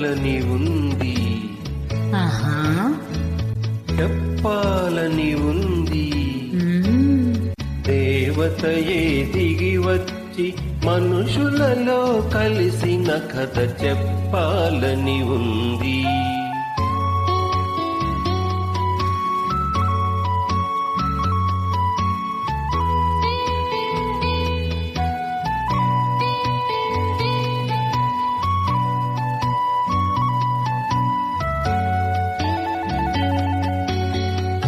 చెప్పాలని ఉంది. చెప్పాలని ఉంది. మ్మ్. దేవతయే దిగి వచ్చి మనుషులలో కలిసిన కథ చెప్పాలని ఉంది.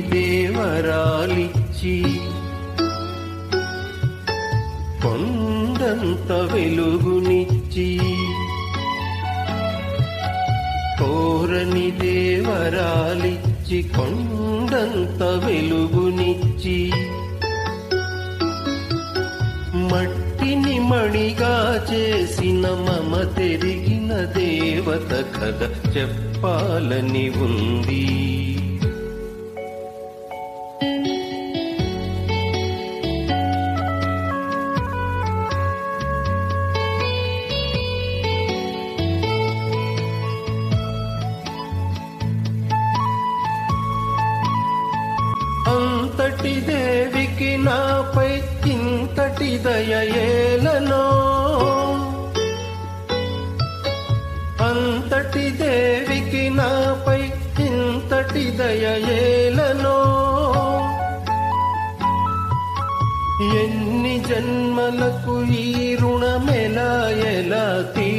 దేవరాలిచ్చి కొండంత వెలుగునిచ్చి కోరని దేవరాలిచ్చి కొండంత వెలుగునిచ్చి మట్టిని మణిగా చేసిన మమ తెరిగిన దేవత కథ చెప్పాలని ఉంది. దేవికి నాపై ఇంతటి దయయేలనో అంతటి దేవికి నాపై ఇంతటి దయయేలనో ఎన్ని జన్మలకు ఈ రుణమెలా ఎలా తీ